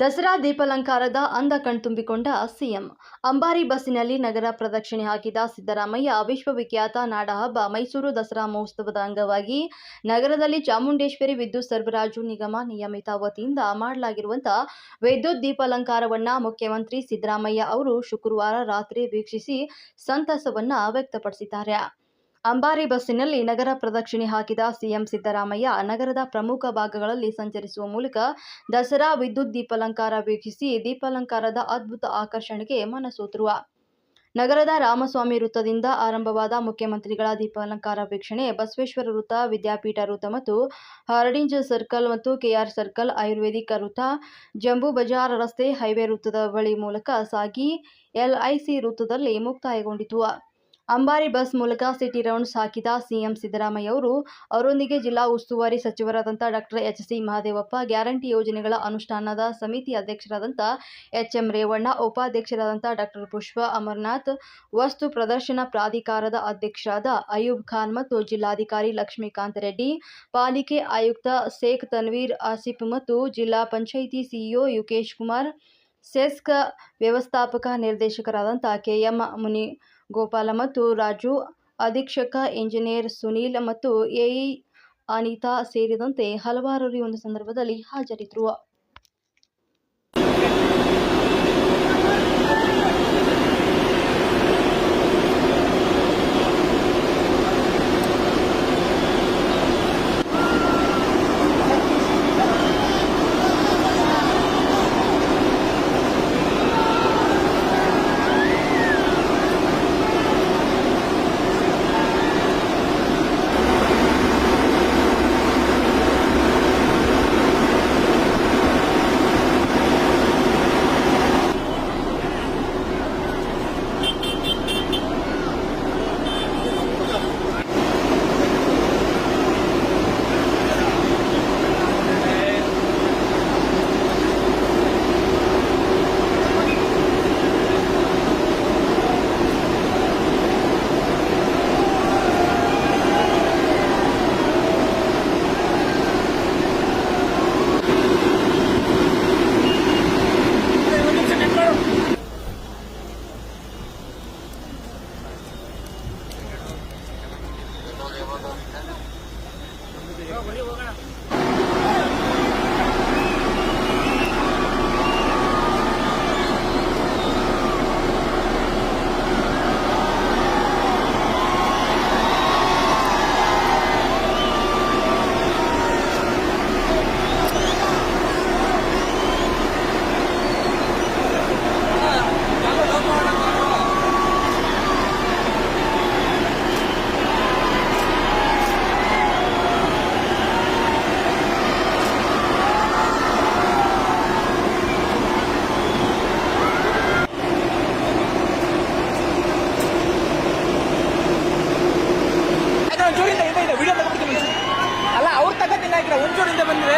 ದಸರಾ ದೀಪಾಲಂಕಾರದ ಅಂದ ಕಣ್ತುಂಬಿಕೊಂಡ ಸಿಎಂ. ಅಂಬಾರಿ ಬಸ್ಸಿನಲ್ಲಿ ನಗರ ಪ್ರದಕ್ಷಿಣೆ ಹಾಕಿದ ಸಿದ್ದರಾಮಯ್ಯ ವಿಶ್ವವಿಖ್ಯಾತ ನಾಡಹಬ್ಬ ಮೈಸೂರು ದಸರಾ ಮಹೋತ್ಸವದ ಅಂಗವಾಗಿ ನಗರದಲ್ಲಿ ಚಾಮುಂಡೇಶ್ವರಿ ವಿದ್ಯುತ್ ಸರಬರಾಜು ನಿಗಮ ನಿಯಮಿತ ವತಿಯಿಂದ ಮಾಡಲಾಗಿರುವಂತಹ ವಿದ್ಯುತ್ ದೀಪಾಲಂಕಾರವನ್ನ ಮುಖ್ಯಮಂತ್ರಿ ಸಿದ್ದರಾಮಯ್ಯ ಅವರು ಶುಕ್ರವಾರ ರಾತ್ರಿ ವೀಕ್ಷಿಸಿ ಸಂತಸವನ್ನ ವ್ಯಕ್ತಪಡಿಸಿದ್ದಾರೆ. ಅಂಬಾರಿ ಬಸ್ಸಿನಲ್ಲಿ ನಗರ ಪ್ರದಕ್ಷಿಣೆ ಹಾಕಿದ ಸಿಎಂ ಸಿದ್ದರಾಮಯ್ಯ, ನಗರದ ಪ್ರಮುಖ ಭಾಗಗಳಲ್ಲಿ ಸಂಚರಿಸುವ ಮೂಲಕ ದಸರಾ ವಿದ್ಯುತ್ ದೀಪಾಲಂಕಾರ ವೀಕ್ಷಿಸಿ ದೀಪಾಲಂಕಾರದ ಅದ್ಭುತ ಆಕರ್ಷಣೆಗೆ ಮನಸೋತರುವ ನಗರದ ರಾಮಸ್ವಾಮಿ ವೃತ್ತದಿಂದ ಆರಂಭವಾದ ಮುಖ್ಯಮಂತ್ರಿಗಳ ದೀಪಾಲಂಕಾರ ವೀಕ್ಷಣೆ, ಬಸವೇಶ್ವರ ವೃತ್ತ, ವಿದ್ಯಾಪೀಠ ವೃತ್ತ ಮತ್ತು ಹಾರ್ಡಿಂಜ್ ಸರ್ಕಲ್ ಮತ್ತು ಕೆಆರ್ ಸರ್ಕಲ್ ಆಯುರ್ವೇದಿಕ್ ವೃತ್ತ, ಜಂಬೂ ಬಜಾರ್ ರಸ್ತೆ ಹೈವೇ ವೃತ್ತದ ಬಳಿ ಮೂಲಕ ಸಾಗಿ ಎಲ್ಐಸಿ ವೃತ್ತದಲ್ಲಿ ಮುಕ್ತಾಯಗೊಂಡಿತು. ಅಂಬಾರಿ ಬಸ್ ಮೂಲಕ ಸಿಟಿ ರೌಂಡ್ಸ್ ಹಾಕಿದ ಸಿಎಂ ಸಿದ್ದರಾಮಯ್ಯ ಅವರು ಅವರೊಂದಿಗೆ ಜಿಲ್ಲಾ ಉಸ್ತುವಾರಿ ಸಚಿವರಾದಂಥ doctor H C Mahadevappa, guarantee ಯೋಜನೆಗಳ ಅನುಷ್ಠಾನದ ಸಮಿತಿ ಅಧ್ಯಕ್ಷರಾದಂಥ ಎಚ್ ಎಂ ರೇವಣ್ಣ, ಉಪಾಧ್ಯಕ್ಷರಾದಂಥ ಡಾಕ್ಟರ್ ಪುಷ್ಪ ಅಮರನಾಥ್, ವಸ್ತು ಪ್ರದರ್ಶನ ಪ್ರಾಧಿಕಾರದ ಅಧ್ಯಕ್ಷರಾದ ಅಯೂಬ್ ಖಾನ್ ಮತ್ತು ಜಿಲ್ಲಾಧಿಕಾರಿ ಲಕ್ಷ್ಮೀಕಾಂತ್ ರೆಡ್ಡಿ, ಪಾಲಿಕೆ ಆಯುಕ್ತ ಶೇಖ್ ತನ್ವೀರ್ ಆಸಿಫ್ ಮತ್ತು ಜಿಲ್ಲಾ ಪಂಚಾಯಿತಿ ಸಿಇಒ ಯುಕೇಶ್ ಕುಮಾರ್ ಸೆಸ್ಕ ವ್ಯವಸ್ಥಾಪಕ ನಿರ್ದೇಶಕರಾದಂಥ ಕೆಎಂ ಮುನಿಗೋಪಾಲ ಮತ್ತು ರಾಜು, ಅಧೀಕ್ಷಕ ಇಂಜಿನಿಯರ್ ಸುನೀಲ್ ಮತ್ತು ಎಇ ಅನಿತಾ ಸೇರಿದಂತೆ ಹಲವಾರು ಈ ಒಂದು ಸಂದರ್ಭದಲ್ಲಿ ಹಾಜರಿದ್ದರು. ಆಯ್ತು ಅವ್ರು ತಗೋತೀನಿ ಹಾಕಿಲ್ಲ ಒಂಚೂರಿಂದ ಬಂದ್ರೆ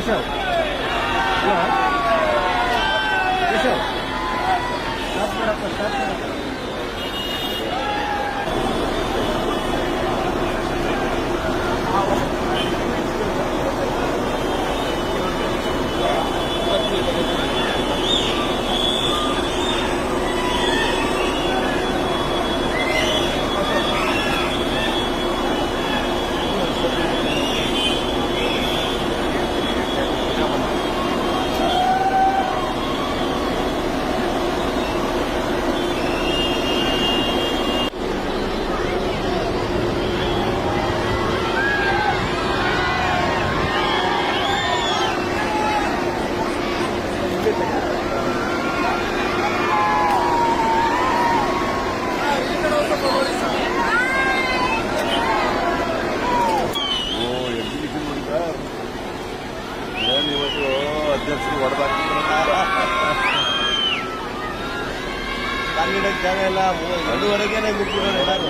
Michelle. Yeah. Michelle. That's what I've got. That's what I've got. ಇಲ್ಲ ಎರಡೂವರೆಗೇನೆ ಬಿಟ್ಟಿದ್ದಾರೆ ಎಲ್ಲರೂ